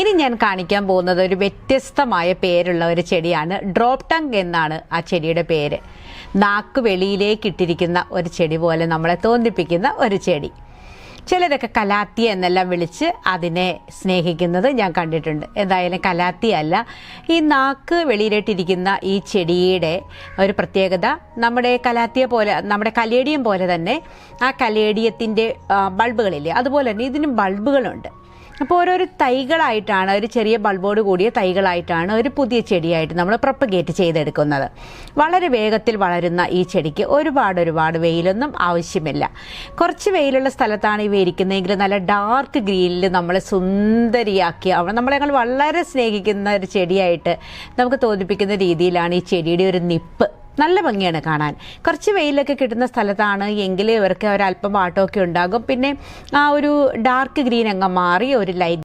ഇനി ഞാൻ കാണിക്കാൻ പോകുന്നത് ഒരു വ്യത്യസ്തമായ പേരുള്ള ഒരു ചെടിയാണ്. ഡ്രോപ്പ് ടങ് എന്നാണ് ആ ചെടിയുടെ പേര്. നാക്ക് വെളിയിലേക്ക് ഇട്ടിരിക്കുന്ന ഒരു ചെടി പോലെ നമ്മളെ തോന്നിപ്പിക്കുന്ന ഒരു ചെടി. ചിലരൊക്കെ കലാത്തി എന്നെല്ലാം വിളിച്ച് അതിനെ സ്നേഹിക്കുന്നത് ഞാൻ കണ്ടിട്ടുണ്ട്. എന്തായാലും കലാത്തി അല്ല. ഈ നാക്ക് വെളിയിലിട്ടിരിക്കുന്ന ഈ ചെടിയുടെ ഒരു പ്രത്യേകത നമ്മുടെ കലാത്തിയെ പോലെ നമ്മുടെ കലേഡിയം പോലെ തന്നെ ആ കലേഡിയത്തിന്റെ ബൾബുകളില്ലേ അതുപോലെ തന്നെ ഇതിനും ബൾബുകളുണ്ട്. അപ്പോൾ ഓരോരോ തൈകളായിട്ടാണ് ഒരു ചെറിയ ബൾബോട് കൂടിയ തൈകളായിട്ടാണ് ഒരു പുതിയ ചെടിയായിട്ട് നമ്മൾ പ്രൊപ്പഗേറ്റ് ചെയ്തെടുക്കുന്നത്. വളരെ വേഗത്തിൽ വളരുന്ന ഈ ചെടിക്ക് ഒരുപാട് ഒരുപാട് വെയിലൊന്നും ആവശ്യമില്ല. കുറച്ച് വെയിലുള്ള സ്ഥലത്താണ് ഇവ ഇരിക്കുന്നതെങ്കിൽ നല്ല ഡാർക്ക് ഗ്രീനിൽ നമ്മൾ സുന്ദരിയാക്കി അവ നമ്മളെ വളരെ സ്നേഹിക്കുന്ന ഒരു ചെടിയായിട്ട് നമുക്ക് തോന്നിപ്പിക്കുന്ന രീതിയിലാണ് ഈ ചെടിയുടെ ഒരു നിപ്പ്. നല്ല ഭംഗിയാണ് കാണാൻ. കുറച്ച് വെയിലൊക്കെ കിട്ടുന്ന സ്ഥലത്താണ് എങ്കിൽ ഇവർക്ക് ഒരല്പം ആട്ടമൊക്കെ ഉണ്ടാകും. പിന്നെ ആ ഒരു ഡാർക്ക് ഗ്രീൻ അങ്ങ് മാറി ഒരു ലൈറ്റ്